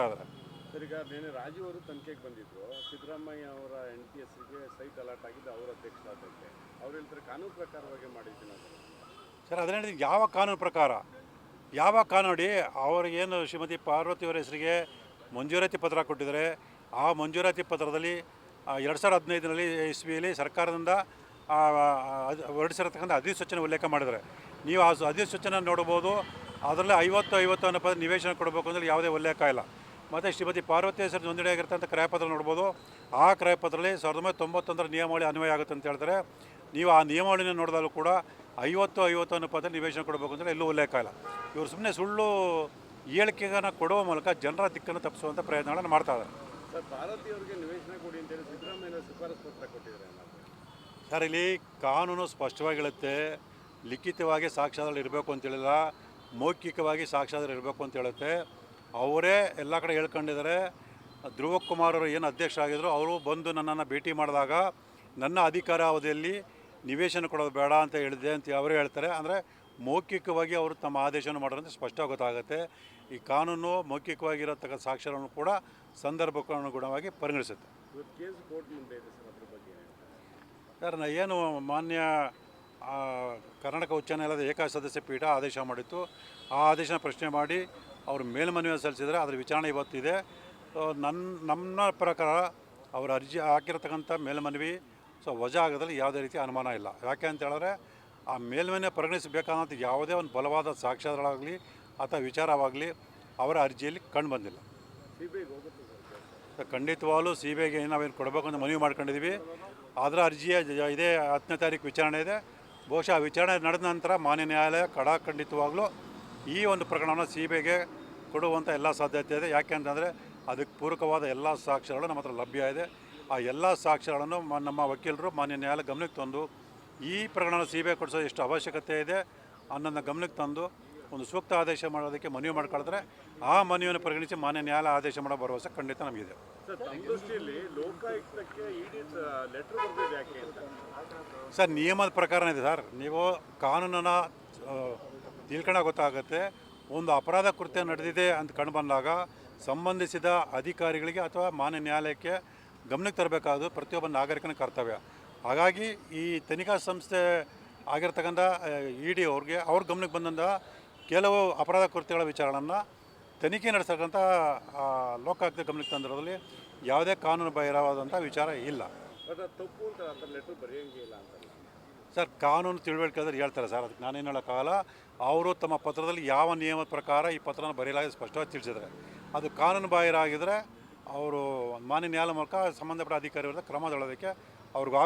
ಮಾಡ್ತಾ ಇದ್ದಾರೆ. ಸರ್ ಈಗ ನಿನ್ನೆ ರಾಜೀವ್ ಅವರು ತನಿಖೆಗೆ ಬಂದಿದ್ರು. ಸಿದ್ದರಾಮಯ್ಯ ಅವರ ಎನ್ ಟಿ ಎಸ್ಗೆ ಸೈಟ್ ಅಲರ್ಟ್ ಆಗಿದ್ದು ಅವರ ಅಧ್ಯಕ್ಷರಾದಕ್ಕೆ. ಅವ್ರು ಹೇಳ್ತಾರೆ ಕಾನೂನು ಪ್ರಕಾರವಾಗಿ ಮಾಡಿದ್ದೀನಿ ಸರ್ ಅದನ್ನ ಹೇಳಿದ್ರೆ ಯಾವ ಕಾನೂನು ಪ್ರಕಾರ? ಯಾವ ಕಾನೂಡಿ ಅವರಿಗೇನು ಶ್ರೀಮತಿ ಪಾರ್ವತಿ ಅವರ ಹೆಸರಿಗೆ ಮಂಜೂರಾತಿ ಪತ್ರ ಕೊಟ್ಟಿದ್ದಾರೆ? ಆ ಮಂಜೂರಾತಿ ಪತ್ರದಲ್ಲಿ ಎರಡು ಸಾವಿರದ ಹದಿನೈದರಲ್ಲಿ ಇಸ್ವಿಯಲ್ಲಿ ಸರ್ಕಾರದಿಂದ ಹೊರಡಿಸಿರತಕ್ಕಂಥ ಅಧಿಸೂಚನೆ ಉಲ್ಲೇಖ ಮಾಡಿದರೆ ನೀವು ಆ ಅಧಿಸೂಚನೆ ನೋಡ್ಬೋದು ಅದರಲ್ಲಿ ಐವತ್ತು ಐವತ್ತು ಅನ್ನೋ ಪದ ನಿವೇಶನ ಕೊಡಬೇಕು ಅಂದರೆ ಯಾವುದೇ ಉಲ್ಲೇಖ ಇಲ್ಲ. ಮತ್ತು ಶ್ರೀಮತಿ ಪಾರ್ವತಿ ಹೆಸರು ನೋಂದಣಿಯಾಗಿರ್ತಂಥ ಕ್ರಯಪತ್ರ ನೋಡ್ಬೋದು. ಆ ಕ್ರಯಪತ್ರದಲ್ಲಿ ಸಾವಿರದ ಒಂಬೈನೂರ ತೊಂಬತ್ತೊಂದರ ನಿಯಮಾವಳಿ ಅನ್ವಯ ಆಗುತ್ತೆ ಅಂತ ಹೇಳ್ತಾರೆ. ನೀವು ಆ ನಿಯಮಾವಳಿನ ನೋಡಿದಾಗಲೂ ಕೂಡ ಐವತ್ತು ಐವತ್ತು ಅನ್ನೋ ಪದ ನಿವೇಶನ ಕೊಡಬೇಕು ಅಂದರೆ ಎಲ್ಲೂ ಉಲ್ಲೇಖ ಇಲ್ಲ. ಇವರು ಸುಮ್ಮನೆ ಸುಳ್ಳು ಹೇಳಿಕೆಗಳನ್ನು ಕೊಡುವ ಮೂಲಕ ಜನರ ದಿಕ್ಕನ್ನು ತಪ್ಪಿಸುವಂಥ ಪ್ರಯತ್ನಗಳನ್ನು ಮಾಡ್ತಾ ಇದ್ದಾರೆ. ಸರ್ ಇಲ್ಲಿ ಕಾನೂನು ಸ್ಪಷ್ಟವಾಗಿ ಹೇಳುತ್ತೆ ಲಿಖಿತವಾಗಿ ಸಾಕ್ಷ್ಯಾಧಾರ ಇರಬೇಕು ಅಂತ ಹೇಳಿಲ್ಲ. ಮೌಖಿಕವಾಗಿ ಸಾಕ್ಷ್ಯಾಧಾರ ಇರಬೇಕು ಅಂತ ಹೇಳುತ್ತೆ. ಅವರೇ ಎಲ್ಲ ಕಡೆ ಹೇಳ್ಕೊಂಡಿದ್ದಾರೆ. ಧ್ರುವ ಕುಮಾರ್ ಅವರು ಏನು ಅಧ್ಯಕ್ಷ ಆಗಿದ್ದರು ಅವರು ಬಂದು ನನ್ನನ್ನು ಭೇಟಿ ಮಾಡಿದಾಗ ನನ್ನ ಅಧಿಕಾರ ಅವಧಿಯಲ್ಲಿ ನಿವೇಶನ ಕೊಡೋದು ಬೇಡ ಅಂತ ಹೇಳಿದೆ ಅಂತ ಅವರು ಹೇಳ್ತಾರೆ. ಅಂದರೆ ಮೌಖಿಕವಾಗಿ ಅವರು ತಮ್ಮ ಆದೇಶವನ್ನು ಮಾಡೋದಂತ ಸ್ಪಷ್ಟ ಗೊತ್ತಾಗುತ್ತೆ. ಈ ಕಾನೂನು ಮೌಖಿಕವಾಗಿರತಕ್ಕ ಸಾಕ್ಷ್ಯಗಳನ್ನು ಕೂಡ ಸಂದರ್ಭಕ್ಕನುಗುಣವಾಗಿ ಪರಿಗಣಿಸುತ್ತೆ. ಸರ್ ನಾ ಏನು ಮಾನ್ಯ ಕರ್ನಾಟಕ ಉಚ್ಚ ನ್ಯಾಯಾಲಯದ ಏಕ ಸದಸ್ಯ ಪೀಠ ಆದೇಶ ಮಾಡಿತ್ತು. ಆ ಆದೇಶನ ಪ್ರಶ್ನೆ ಮಾಡಿ ಅವರು ಮೇಲ್ಮನವಿ ಸಲ್ಲಿಸಿದರೆ ಅದರ ವಿಚಾರಣೆ ಇವತ್ತಿದೆ. ನನ್ನ ನಮ್ಮ ಪ್ರಕಾರ ಅವರು ಅರ್ಜಿ ಹಾಕಿರತಕ್ಕಂಥ ಮೇಲ್ಮನವಿ ಸೊ ವಜಾ ಆಗೋದ್ರಲ್ಲಿ ಯಾವುದೇ ರೀತಿ ಅನುಮಾನ ಇಲ್ಲ. ಯಾಕೆ ಅಂತ ಹೇಳಿದ್ರೆ, ಆ ಮೇಲ್ಮನೆ ಪರಿಗಣಿಸಬೇಕಾದಂಥ ಯಾವುದೇ ಒಂದು ಬಲವಾದ ಸಾಕ್ಷ್ಯಗಳಾಗಲಿ ಅಥವಾ ವಿಚಾರವಾಗಲಿ ಅವರ ಅರ್ಜಿಯಲ್ಲಿ ಕಂಡು ಬಂದಿಲ್ಲ. ಖಂಡಿತವಾಗಲೂ ಸೊ ಬಿ ಐಗೆ ನಾವೇನು ಕೊಡಬೇಕು ಅಂತ ಮನವಿ ಮಾಡ್ಕೊಂಡಿದ್ದೀವಿ. ಅದರ ಅರ್ಜಿಯ ಇದೇ ಹತ್ತನೇ ತಾರೀಕು ವಿಚಾರಣೆ ಇದೆ. ಬಹುಶಃ ವಿಚಾರಣೆ ನಡೆದ ನಂತರ ಮಾನ್ಯ ನ್ಯಾಯಾಲಯ ಕಡಾಖಂಡಿತವಾಗಲೂ ಈ ಒಂದು ಪ್ರಕರಣವನ್ನು ಸಿ ಬಿ ಐಗೆ ಕೊಡುವಂಥ ಎಲ್ಲ ಸಾಧ್ಯತೆ ಇದೆ. ಯಾಕೆ ಅಂತಂದರೆ ಅದಕ್ಕೆ ಪೂರಕವಾದ ಎಲ್ಲ ಸಾಕ್ಷ್ಯಗಳು ನಮ್ಮ ಹತ್ರ ಲಭ್ಯ ಇದೆ. ಆ ಎಲ್ಲ ಸಾಕ್ಷ್ಯಗಳನ್ನು ನಮ್ಮ ವಕೀಲರು ಮಾನ್ಯ ನ್ಯಾಯಾಲಯ ಗಮನಕ್ಕೆ ತಂದು ಈ ಪ್ರಕರಣ ಸಿ ಬಿ ಐ ಕೊಡಿಸೋ ಎಷ್ಟು ಅವಶ್ಯಕತೆ ಇದೆ ಅನ್ನೋದನ್ನ ಗಮನಕ್ಕೆ ತಂದು ಒಂದು ಸೂಕ್ತ ಆದೇಶ ಮಾಡೋದಕ್ಕೆ ಮನವಿ ಮಾಡ್ಕೊಳ್ತಾರೆ. ಆ ಮನವಿಯನ್ನು ಪರಿಗಣಿಸಿ ಮಾನ್ಯ ನ್ಯಾಯಾಲಯ ಆದೇಶ ಮಾಡೋ ಭರವಸೆ ಖಂಡಿತ ನಮಗಿದೆ ಸರ್ ನಿಯಮದ ಪ್ರಕಾರ ಇದೆ ಸರ್. ನೀವು ಕಾನೂನನ್ನು ತಿಳ್ಕೊಂಡಾಗ ಗೊತ್ತಾಗುತ್ತೆ. ಒಂದು ಅಪರಾಧ ಕೃತ್ಯ ನಡೆದಿದೆ ಅಂತ ಕಂಡು ಬಂದಾಗ ಸಂಬಂಧಿಸಿದ ಅಧಿಕಾರಿಗಳಿಗೆ ಅಥವಾ ಮಾನ್ಯ ನ್ಯಾಯಾಲಯಕ್ಕೆ ಗಮನಕ್ಕೆ ತರಬೇಕಾದ ಪ್ರತಿಯೊಬ್ಬ ನಾಗರಿಕನ ಕರ್ತವ್ಯ. ಹಾಗಾಗಿ ಈ ತನಿಖಾ ಸಂಸ್ಥೆ ಆಗಿರ್ತಕ್ಕಂಥ ಇ ಡಿ ಅವ್ರಿಗೆ, ಅವ್ರ ಗಮನಕ್ಕೆ ಬಂದಂಥ ಕೆಲವು ಅಪರಾಧ ಕೃತ್ಯಗಳ ವಿಚಾರಣೆಯನ್ನು ತನಿಖೆ ನಡೆಸತಕ್ಕಂಥ ಲೋಕಾಯುಕ್ತ ಗಮನಕ್ಕೆ ತಂದಿರೋದ್ರಲ್ಲಿ ಯಾವುದೇ ಕಾನೂನು ಬಾಹಿರವಾದಂಥ ವಿಚಾರ ಇಲ್ಲ. ತಪ್ಪು ಅಂತ ಲೆಟರ್ ಬರೆಯೋಂಗೇ ಇಲ್ಲ ಅಂತಲ್ಲ ಸರ್, ಕಾನೂನು ತಿಳುವಳಿಕೆ ಹೇಳ್ತಾರೆ ಸರ್. ಅದಕ್ಕೆ ನಾನೇನು ಹೇಳೋಕ್ಕಾಗಲ್ಲ ಅವರು ತಮ್ಮ ಪತ್ರದಲ್ಲಿ ಯಾವ ನಿಯಮದ ಪ್ರಕಾರ ಈ ಪತ್ರನ ಬರೆಯಲಾಗಿದೆ ಸ್ಪಷ್ಟವಾಗಿ ತಿಳಿಸಿದ್ದಾರೆ. ಅದು ಕಾನೂನು ಬಾಹಿರ ಆಗಿದ್ರೆ ಅವರು ಮಾನ್ಯ ನ್ಯಾಯಾಲಯ ಮೂಲಕ ಸಂಬಂಧಪಟ್ಟ ಅಧಿಕಾರಿ ವಿರುದ್ಧ ಕ್ರಮ ತಗೊಳ್ಳೋದಕ್ಕೆ ಅವ್ರಿಗೆ